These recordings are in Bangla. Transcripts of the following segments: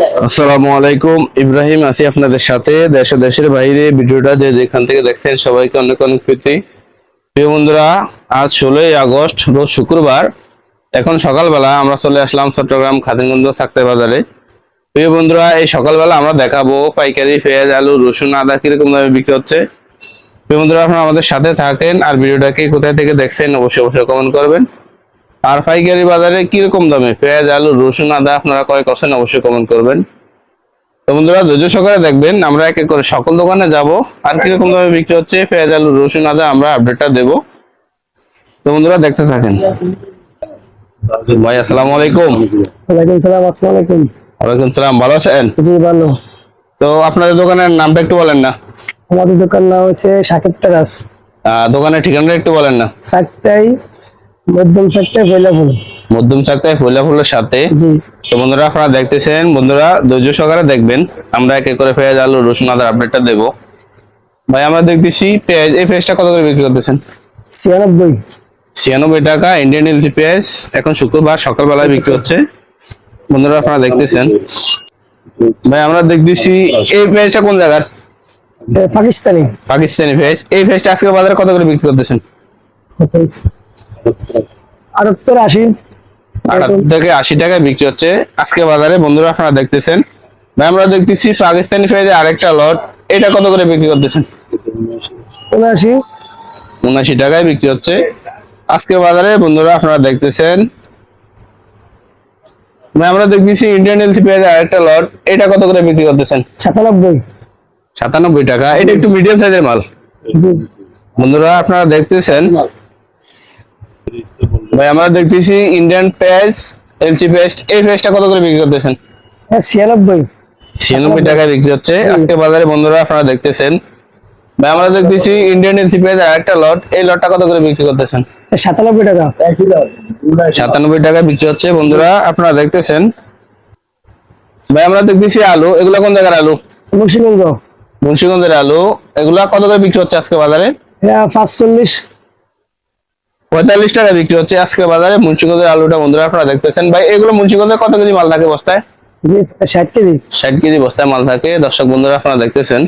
আসসালামু আলাইকুম। ইব্রাহিম, আছি আপনাদের সাথে। দেশে দেশের বাইরে ভিডিওটা যে যেখান থেকে দেখছেন সবাইকে অনেক অনেক প্রীতি। প্রিয় বন্ধুরা, আজ ষোলোই আগস্ট, রোজ শুক্রবার। এখন সকালবেলা আমরা চলে আসলাম চট্টগ্রাম খাদিমগঞ্জ সাকতে বাজারে। প্রিয় বন্ধুরা, এই সকালবেলা আমরা দেখাবো পাইকারি, পেঁয়াজ, আলু, রসুন, আদা কীরকম দামে বিক্রি হচ্ছে। প্রিয় বন্ধুরা, আপনারা আমাদের সাথে থাকেন। আর ভিডিওটাকে কোথায় থেকে দেখছেন, অবশ্যই অবশ্যই কমেন্ট করবেন। আর পাইকারি বাজারে কীরকম দামে? পেঁয়াজ আলু রসুন আদা আপনারা ক্রয় করছেন অবশ্যই কমেন্ট করবেন। তো বন্ধুরা ধৈর্য সহকারে দেখবেন আমরা এক এক করে সকল দোকানে যাব। আর কীরকম দামে বিক্রি হচ্ছে? পেঁয়াজ আলু রসুন আদা আমরা আপডেটটা দেব। তো বন্ধুরা দেখতে থাকেন। ভাই আসসালামু আলাইকুম। ওয়ালাইকুম সালাম আসসালামু আলাইকুম। ওয়ালাইকুম সালাম ভালো আছেন? জি ভালো। তো আপনাদের দোকানের নামটা একটু বলেন না। আমাদের দোকান নাম হচ্ছে সাকিব তারাস দোকানের ঠিকানাটা একটু বলেন না। চারটাই মধ্যম চারটায় পয়লা ফুল মধ্যম চাকতায় ফুলা ফুলের সাথে। জি। তো বন্ধুরা আপনারা দেখতেছেন বন্ধুরা ধৈর্য সহকারে দেখবেন। আমরা এক এক করে পেঁয়াজ আলু রসুন আদার আপডেটটা দেবো। ভাই আমরা দেখতেছি পেঁয়াজ এই পেঁয়াজটা কত করে বিক্রি করতেছেন? ছিয়ানব্বই। ছিয়ানব্বই টাকা ইন্ডিয়ান এলজি পেঁয়াজ এখন শুক্রবার সকালবেলায় বিক্রি হচ্ছে। বন্ধুরা আপনারা দেখতেছেন। ভাই আমরা দেখতেছি এই পেঁয়াজটা কোন জায়গার? পাকিস্তানি। পাকিস্তানি পেঁয়াজ। এই পেঁয়াজটা আজকে বাজারে কত করে বিক্রি করতেছেন? আটাত্তর আশি। আটাত্তর থেকে আশি টাকায় বিক্রি হচ্ছে। আজকে বাজারে বন্ধুরা আপনারা দেখতেছেন। ভাই আমরা দেখতেছি পাকিস্তানি পেঁয়াজের আরেকটা লট। এটা কত করে বিক্রি করতেছেন? উনআশি। উনআশি টাকায় বিক্রি হচ্ছে। আজকে বাজারে বন্ধুরা আপনারা দেখতেছেন। আমরা দেখতেছি ইন্ডিয়ান এলসি পেঁয়াজের আরেকটা লট। এটা কত করে বিক্রি করতেছেন? সাতানব্বই। সাতানব্বই টাকা। এটা একটু মিডিয়াম সাইজের মাল। বন্ধুরা আপনারা দেখতেছেন। ভাই আমরা দেখতেছি ইন্ডিয়ান পেঁয়াজ এলসি পেস্ট এই পেঁয়াজটা কত করে বিক্রি করতেছেন? এ, ছিয়ানব্বই। ছিয়ানব্বই টাকায় বিক্রি হচ্ছে। আজকে বাজারে বন্ধুরা আপনারা দেখতেছেন। ভাই আমরা দেখতেছি ইন্ডিয়ান এলসি পেঁয়াজের আরেকটা লট এই লটটা কত করে বিক্রি করতেছেন? সাতানব্বই টাকা। সাতানব্বই টাকায় বিক্রি হচ্ছে। বন্ধুরা আপনারা দেখতেছেন। ভাই আমরা দেখতেছি আলু। এগুলা কোন জায়গার আলু? মুন্সিগঞ্জ। মুন্সিগঞ্জের আলু। এগুলা কত করে বিক্রি হচ্ছে আজকে বাজারে? পাঁচচল্লিশ। পঁয়তাল্লিশ টাকা বিক্রি হচ্ছে আজকে বাজারে। মুন্সিগঞ্জের আলুটা বন্ধুরা আপনারা দেখতেছেন। ভাই এগুলো মুন্সিগঞ্জে কত কেজি মাল থাকে বস্তায়? জি ষাট কেজি। ষাট কেজি বস্তায় মাল থাকে। দর্শক বন্ধুরা আপনারা দেখতেছেন।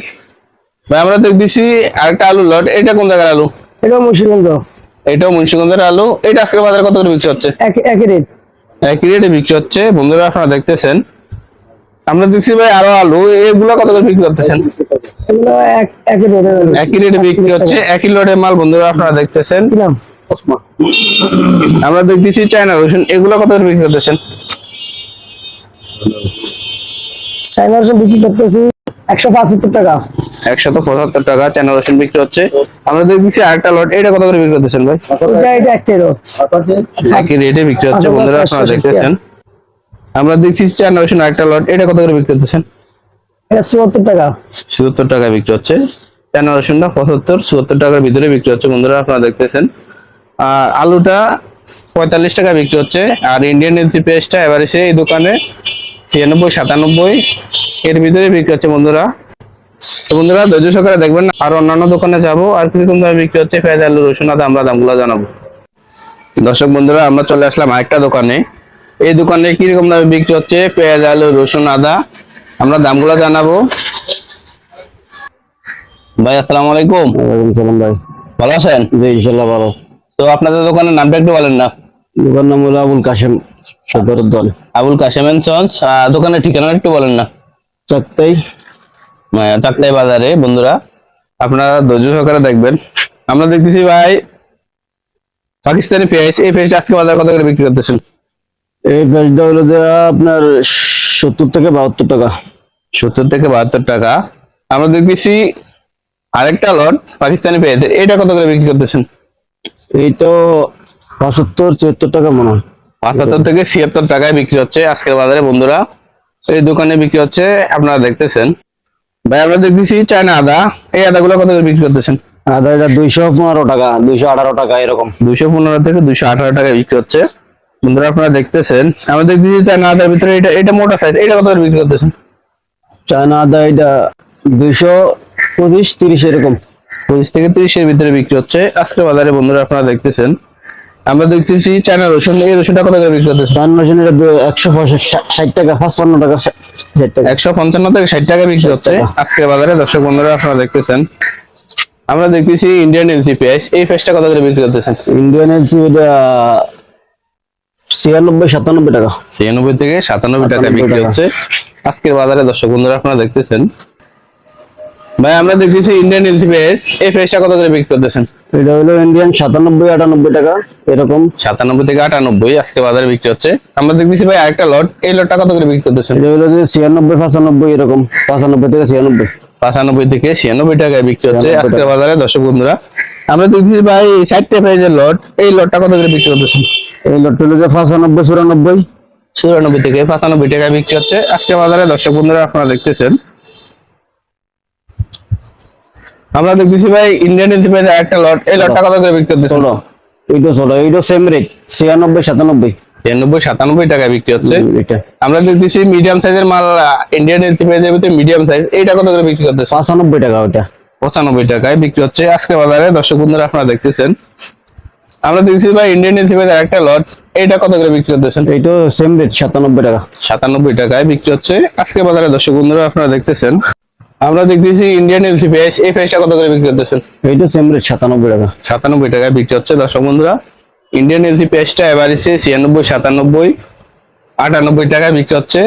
ভাই আমরা দেখতেছি আরেকটা আলু লট। এটা কোন জায়গার আলু? এটাও মুন্সিগঞ্জ। এটাও মুন্সিগঞ্জের আলু। এটা আজকে বাজারে কত করে বিক্রি হচ্ছে? একই রেট। একই রেটে বিক্রি হচ্ছে। বন্ধুরা আপনারা দেখতেছেন। আমরা দেখছি ভাই আরও আলু। এগুলো কত করে বিক্রি করতেছেন? একই রেটে বিক্রি হচ্ছে। একই লটের মাল বন্ধুরা আপনারা দেখতেছেন। আমরা দেখতেছি চায়না রসুন এগুলো কত করে বিক্রি করতেছেন? চাইনা রসুন বিক্রি করতেছি একশো পঁচাত্তর টাকা। একশত পঁচাত্তর টাকা চায়না রসুন বিক্রি হচ্ছে। আমরা দেখতেছি আরেকটা লট এটা কত করে বিক্রি করতেছেন ভাই? এটা একই রেটে বিক্রি হচ্ছে বন্ধুরা আপনারা দেখতেছেন। আমরা দেখছি চায়না রসুন আরেকটা লট এটা কত করে বিক্রি করতেছেন? এটা চুয়াত্তর টাকা। চুয়াত্তর টাকা বিক্রি হচ্ছে। চায়না রসুনটা পঁচাত্তর চুয়াত্তর টাকার ভিতরে বিক্রি হচ্ছে বন্ধুরা আপনারা দেখতেছেন। আর আলুটা পঁয়তাল্লিশ টাকা বিক্রি হচ্ছে। আর ইন্ডিয়ান এলসি পেস্টটা এবার এসে এই দোকানে ছিয়ানব্বই সাতানব্বই এর ভিতরে বিক্রি হচ্ছে বন্ধুরা। তো বন্ধুরা ধৈর্য সহকারে দেখবেন আর অন্যান্য দোকানে যাব। আর কীরকম দামে বিক্রি হচ্ছে পেঁয়াজ আলু রসুন আদা আমরা দামগুলো জানাব। দর্শক বন্ধুরা আমরা চলে আসলাম আরেকটা দোকানে। এই দোকানে কীরকম দামে বিক্রি হচ্ছে পেঁয়াজ আলু রসুন আদা? আমরা দামগুলো জানাব। ভাই আসসালামু আলাইকুম। সালাম ভাই। ভালো আছেন? জি ইনশাল্লাহ ভালো। তো আপনাদের দোকানের নামটা একটু বলেন না। দোকান নাম হলো আবুল কাশেম সদর দল। আবুল কাশেম এন্ড সন্স দোকানের ঠিকানা একটু বলেন না। চাকতাই। চাকতাই বাজারে বন্ধুরা আপনারা ধৈর্য সহকারে দেখবেন। আমরা দেখতেছি ভাই পাকিস্তানি পেঁয়াজ। এই পেঁয়াজটা আজকে বাজারে কত করে বিক্রি করতেছেন? এই প্রাইসটা হলো আপনার সত্তর থেকে বাহাত্তর টাকা। সত্তর থেকে বাহাত্তর টাকা। আমরা দেখতেছি আরেকটা লট পাকিস্তানি পেঁয়াজ। এটা কত করে বিক্রি করতেছেন? এইটা পঁচাত্তর চুয়াত্তর টাকা মনে হয়। পঁচাত্তর থেকে ছিয়াত্তর টাকায় বিক্রি হচ্ছে আজকের বাজারে বন্ধুরা। এই দোকানে বিক্রি হচ্ছে আপনারা দেখতেছেন। ভাই আমরা দেখতেছি চায়না আদা। এই আদাগুলো কত করে বিক্রি করতেছেন? আদা এটা দুইশো পনেরো টাকা দুইশো আঠারো টাকা এরকম। দুইশো পনেরো থেকে দুইশো আঠারো টাকায় বিক্রি হচ্ছে। বন্ধুরা আপনারা দেখতেছেন। আমরা দেখতেছি চায়না আদার ভিতরে এটা এটা মোটা সাইজ এটা কত করে বিক্রি করতেছেন? চায়না আদা এটা দুইশো পঁচিশ তিরিশ এরকম। পঁচিশ থেকে তিরিশের ভিতরে বিক্রি হচ্ছে। আজকের বাজারে বন্ধুরা আপনারা দেখতেছেন। আমরা দেখতেছি চায়না রসুন। এই রসুনটা কত করে বিক্রি করতেছে চার মাসে এটা একশো ষাট টাকা পাঁচপান্ন টাকা ষাট টাকা। একশো পঞ্চান্ন থেকে ষাট টাকা বিক্রি হচ্ছে। টাকা। আজকের বাজারে দর্শক বন্ধুরা আপনারা দেখতেছেন। আমরা দেখতেছি ইন্ডিয়ান এলসি পেঁয়াজ। এই পেঁয়াজটা কত করে বিক্রি করতেছেন ইন্ডিয়ান এলসি এটা ছিয়ানব্বই সাতানব্বই টাকা। ছিয়ানব্বই থেকে সাতানব্বই টাকা বিক্রি। হচ্ছে। আজকের বাজারে দর্শক বন্ধুরা আপনারা দেখতেছেন। ভাই আমরা দেখতেছি ইন্ডিয়ান এলসি পেঁয়াজ এই পেঁয়াজটা কত করে বিক্রি করতেছেন? এটা হলো ইন্ডিয়ান সাতানব্বই আটানব্বই টাকা এরকম। সাতানব্বই থেকে আটানব্বই আজকে বাজারে বিক্রি হচ্ছে। আমরা দেখতেছি ভাই আরেকটা লট এই লটটা কত করে বিক্রি করতেছেন? এটা হলো যে ছিয়ানব্বই পঁচানব্বই এরকম। পঁচানব্বই থেকে ছিয়ানব্বই। পঁচানব্বই থেকে ছিয়ানব্বই টাকায় বিক্রি হচ্ছে 96 আজকের বাজারে দর্শক বন্ধুরা। আমরা দেখতেছি ভাই ষাটটা পেঁয়াজের লট এই লটটা কত করে বিক্রি করতেছেন? এই লটটা হলো যে পঁচানব্বই চুরানব্বই। চুরানব্বই থেকে পঁচানব্বই টাকায় বিক্রি হচ্ছে আজকে বাজারে। দর্শক বন্ধুরা আপনারা দেখতেছেন। আমরা দেখতেছি ভাই ইন্ডিয়ান এলসিপের একটা লট। এই লটটা কত করে বিক্রি করতেছেন ষোলো এইটা ষোলো এইটা সেম রেট ছিয়ানব্বই সাতানব্বই। তিরানব্বই সাতানব্বই টাকায় বিক্রি হচ্ছে। আমরা দেখতেছি মিডিয়াম সাইজের মাল ইন্ডিয়ান এলসিপের ভিতরে মিডিয়াম সাইজ এইটা কত করে বিক্রি করতেছে? পঁচানব্বই টাকা ওটা। পঁচানব্বই টাকায় বিক্রি হচ্ছে আজকে বাজারে। দর্শক বন্ধুরা আপনারা দেখতেছেন। আমরা দেখছি ভাই ইন্ডিয়ান এলসিপের একটা লট এইটা কত করে বিক্রি করতেছেন এইটা সেম রেট সাতানব্বই টাকা। সাতানব্বই টাকায় বিক্রি হচ্ছে আজকে বাজারে। দর্শক বন্ধুরা আপনারা দেখতেছেন। আমরা দেখতেছি ইন্ডিয়ান এলসি পেঁয়াজ এই পেঁয়াজটা কত করে বিক্রি করতেছেন? এইটা সেম রেট সাতানব্বই টাকা। সাতানব্বই টাকায় বিক্রি হচ্ছে দর্শক বন্ধুরা। ইন্ডিয়ান এলসি এভারেজে ছিয়ানব্বই সাতানব্বই আটানব্বই টাকায় বিক্রি হচ্ছে।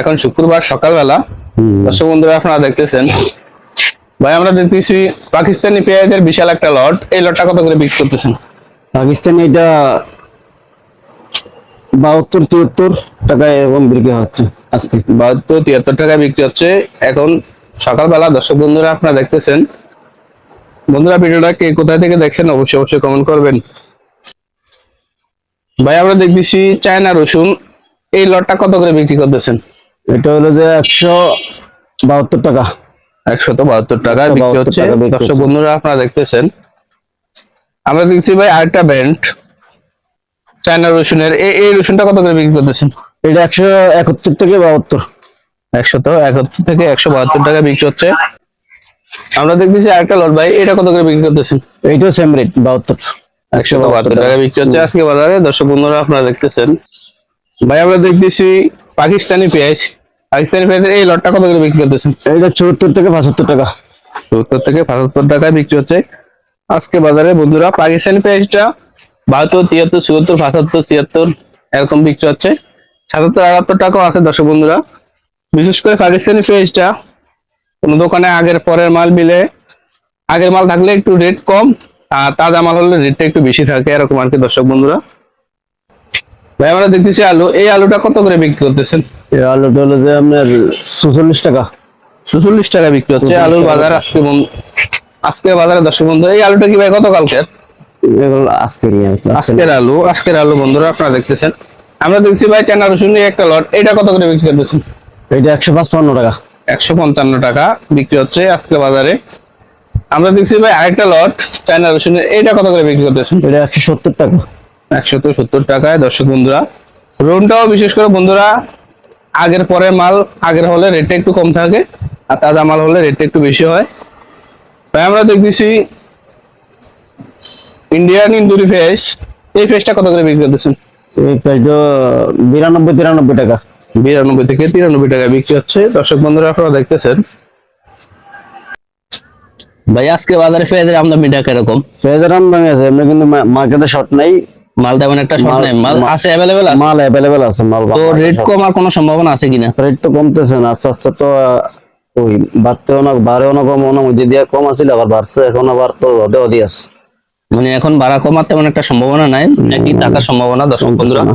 এখন শুক্রবার সকালবেলা। দর্শক বন্ধুরা আপনারা দেখতেছেন। ভাই আমরা দেখতেছি পাকিস্তানি পেঁয়াজের বিশাল একটা লট। এই লটটা কত করে বিক্রি করতেছেন? পাকিস্তানি এটা বাহাত্তর তিয়াত্তর টাকায় এরকম বিক্রি হচ্ছে আজকে। বাহাত্তর তিয়াত্তর টাকায় বিক্রি হচ্ছে। এখন সকালবেলা দর্শক বন্ধুরা আপনারা দেখতেছেন। বন্ধুরা ভিডিওটা কে কোথায় থেকে দেখছেন অবশ্যই অবশ্যই কমেন্ট করবেন। ভাই আমরা দেখতেছি চায়না রসুন। এই লটটা কত করে বিক্রি করতেছেন? এটা হলো যে একশো বাহাত্তর টাকা। একশত বাহাত্তর টাকায় বিক্রি হচ্ছে। টাকা দর্শক বন্ধুরা আপনারা দেখতেছেন। আমরা দেখছি ভাই আরেকটা ব্যান্ড চায়না রসুনের। এই এই রসুনটা কত করে বিক্রি করতেছেন? এটা একশো একাত্তর থেকে বাহাত্তর। একশত একাত্তর থেকে একশো বাহাত্তর টাকা বিক্রি হচ্ছে। আমরা দেখতেছি আরেকটা লট ভাই এটা কত করে বিক্রি করতেছেন? এইটাও সেম রেট বাহাত্তর। একশো বাহাত্তর টাকা বিক্রি হচ্ছে আজকে বাজারে। দর্শক বন্ধুরা আপনারা দেখতেছেন। ভাই আমরা দেখতেছি পাকিস্তানি পেঁয়াজ। পাকিস্তানি পেঁয়াজের এই লটটা কত করে বিক্রি করতেছেন? এইটা চুয়াত্তর থেকে পঁচাত্তর টাকা। সত্তর থেকে পঁচাত্তর টাকায় বিক্রি হচ্ছে। আজকে বাজারে বন্ধুরা পাকিস্তানি পেঁয়াজটা বাহাত্তর তিয়াত্তর চুয়াত্তর পঁচাত্তর ছিয়াত্তর এরকম বিক্রি হচ্ছে। সাতাত্তর আটাত্তর টাকাও আছে দর্শক বন্ধুরা। বিশেষ করে পাকিস্তানি পেঁয়াজটা কোনো দোকানে আগের পরের মাল মিলে আগের মাল থাকলে একটু রেট কম আর তাজা মাল হলে রেটটা একটু বেশি থাকে এরকম আর কি দর্শক বন্ধুরা। ভাই আমরা দেখতেছি আলু এই আলুটা কত করে বিক্রি করতেছেন? এই আলুটা হলো যে আপনার ছচল্লিশ টাকা। চুচল্লিশ টাকা বিক্রি হচ্ছে আলুর বাজার আজকে আজকে বাজারে দর্শক বন্ধু এই আলুটা কি ভাই কত কালকের এগুলো আজকে আজকের। আলু আজকের আলু বন্ধুরা আপনারা দেখতেছেন। আমরা দেখছি ভাই চায়না রসুন একটা লট এটা কত করে বিক্রি করতেছেন? এইটা একশো পাঁচপান্ন টাকা। একশো পঞ্চান্ন টাকা বিক্রি হচ্ছে আজকে বাজারে। আমরা দেখছি ভাই আরেকটা লট চায়না রসুনের এটা কত করে বিক্রি করতেছেন? এটা একশো সত্তর টাকা। একশো তো সত্তর টাকায় দর্শক বন্ধুরা। রোনটাও বিশেষ করে বন্ধুরা আগের পরে মাল আগের হলে রেটটা একটু কম থাকে আর তাজা মাল হলে রেটটা একটু বেশি হয়। তাই আমরা দেখতেছি ইন্ডিয়ান ইন্দুরি ফেস এই ফেসটা কত করে বিক্রি করতেছেন? এই প্রাইসটা বিরানব্বই তিরানব্বই টাকা। বিরানব্বই থেকে তিরানব্বই টাকা বিক্রি হচ্ছে। দর্শক বন্ধুরা আপনারা দেখতেছেন। ভাই আজকে বাজারে পেঁয়াজের আমদানিটা কীরকম? পেঁয়াজের আমদানি আছে এমনি কিন্তু মার্কেটে শর্ট নাই। মাল তেমন একটা শর্ট নেই। মাল আছে অ্যাভেলেবেল মাল অ্যাভেলেবেল আছে মাল তো রেট কমার কোনো সম্ভাবনা আছে কিনা? রেট তো কমতেছে না আস্তে আস্তে তো ওই বাড়তেও না বাড়েও না কম না মধ্যে দিয়ে কম আছিল আবার বাড়ছে এখন আবার তো অদে অদি আছে। মানে এখন ভাড়া কমার তেমন একটা সম্ভাবনা নাই একই টাকার সম্ভাবনা দর্শক বন্ধুরা। না।